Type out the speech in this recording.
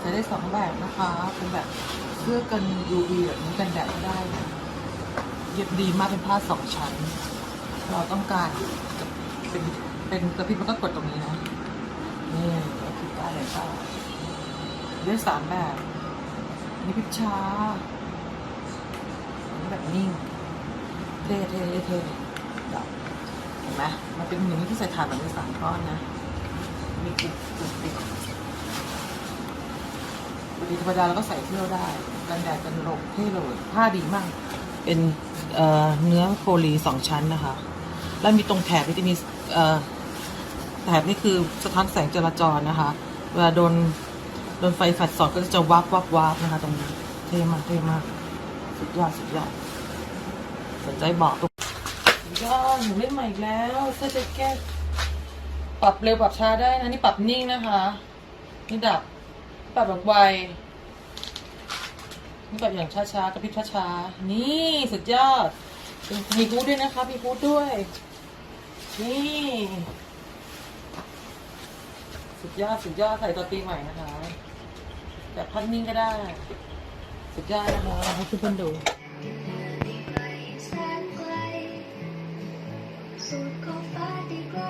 ใส่ได้สองแบบนะคะ เป็นแบบเสื้อกัน UV แบบนี้กันแดดก็ได้นะเย็บดีมากเป็นผ้าสองชั้น เราต้องการเป็นเป็นกระพริบมันก็กดตรงนี้นะนี่เราคลิกได้เลยค่ะได้สามแบบนี่พิชชาแบบนิ่งเท่เท่เท่แบบเห็นไหมมันเป็นอย่างนี้ที่ใส่ถ่านแบบนี้สามก้อนนะ มีกรุบกรุบกริด บปกติธรรมดาเราก็ใส่เที่ยวได้กันแดดกันลมเท่เลยผ้าดีมาก เป็นเอ่อเนื้อโพลีสองชั้นนะคะ แล้วมีตรงแถบนี่จะมีเอ่อแถบนี่คือสะท้อนแสงจราจรนะคะ เวลาโดนโดนไฟแฟลชสอดก็จะวับวับวับนะคะ ตรงนี้เท่มากเท่มากสุดยอดสุดยอดสนใจบอกตรงสุดยอดหนูเล่นใหม่อีกแล้วเสื้อแจ็คเก็ตปรับเร็วปรับช้าได้นะนี่ปรับนิ่งนะคะ นี่ดับ ปรับแบบไวนี่ปรับอย่างช้าๆกระพริบช้าๆ นี่สุดยอด มีฮูดด้วยนะคะ มีฮูดด้วย นี่ สุดยอด สุดยอด ใส่ตัวปีใหม่นะคะแบบพัดนิ่งก็ได้ สุดยอดนะคะให้เพื่อนดูสุดขอบฟ้าที่